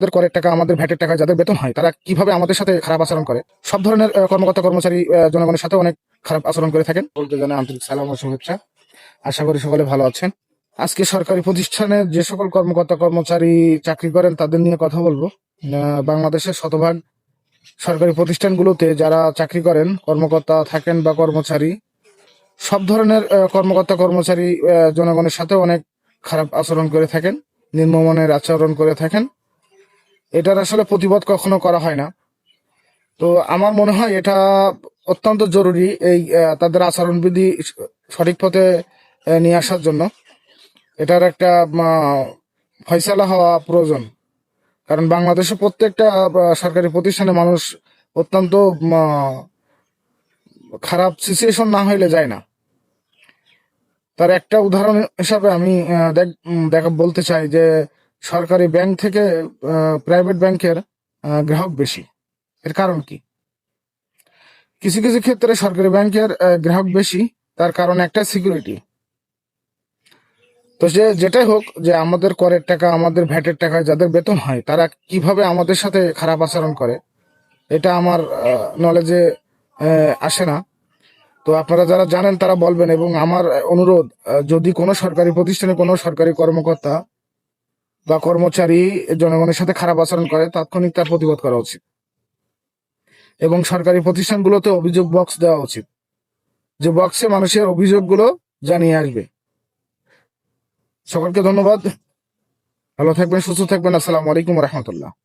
আমাদের করের টাকা, আমাদের ভ্যাটের টাকা, যাদের বেতন হয়, তারা কীভাবে আমাদের সাথে খারাপ আচরণ করে? সব ধরনের কর্মকর্তা, কর্মচারী জনগণের সাথে অনেক খারাপ আচরণ করে থাকেন। বলতে জানাই আন্তরিক সালাম ও শুভেচ্ছা। আশা করি সকলে ভালো আছেন। আজকে সরকারি প্রতিষ্ঠানে যে সকল কর্মকর্তা, কর্মচারী চাকরি করেন, তাদের নিয়ে কথা বলব। বাংলাদেশের শতভাগ সরকারি প্রতিষ্ঠানগুলোতে যারা চাকরি করেন, কর্মকর্তা থাকেন বা কর্মচারী, সব ধরনের কর্মকর্তা, কর্মচারী জনগণের সাথে অনেক খারাপ আচরণ করে থাকেন নিম্নমানের আচরণ করে থাকেন। এটার আসলে প্রতিবাদ কখনো করা হয় না। তো আমার মনে হয় এটা অত্যন্ত জরুরি এই তাদের আচরণবিধি সঠিক পথে নিয়ে আসার জন্য। এটার একটা ফয়সালা হওয়া প্রয়োজন। কারণ বাংলাদেশে প্রত্যেকটা সরকারি প্রতিষ্ঠানে মানুষ অত্যন্ত খারাপ সিচুয়েশন না হইলে যায় না। তার একটা উদাহরণ হিসাবে আমি দেখ- বলতে চাই যে সরকারি ব্যাংক থেকে প্রাইভেট ব্যাংকের গ্রাহক বেশি। এর কারণ কি? কিছু কিছু ক্ষেত্রে সরকারি ব্যাংকের গ্রাহক বেশি, তার কারণ একটা সিকিউরিটি তো যে, যেটাই হোক যে আমাদের করের টাকা, আমাদের ভ্যাটের টাকা, যাদের বেতন হয়, তারা কীভাবে আমাদের সাথে খারাপ আচরণ করে, এটা আমার নলেজে আসে না। তো আপনারা যারা জানেন তারা বলবেন এবং আমার অনুরোধ যদি কোনো সরকারি প্রতিষ্ঠানে কোনো সরকারি কর্মকর্তা বা কর্মচারী জনগণের সাথে খারাপ আচরণ করে, তাৎক্ষণিক তার প্রতিবাদ করা উচিত। এবং সরকারি প্রতিষ্ঠানগুলোতে অভিযোগ বক্স দেওয়া উচিত, যে বক্সে মানুষের অভিযোগগুলো জানিয়ে আসবে। সকলকে ধন্যবাদ। ভালো থাকবেন, সুস্থ থাকবেন। আসসালামু আলাইকুম রহমতুল্লাহ।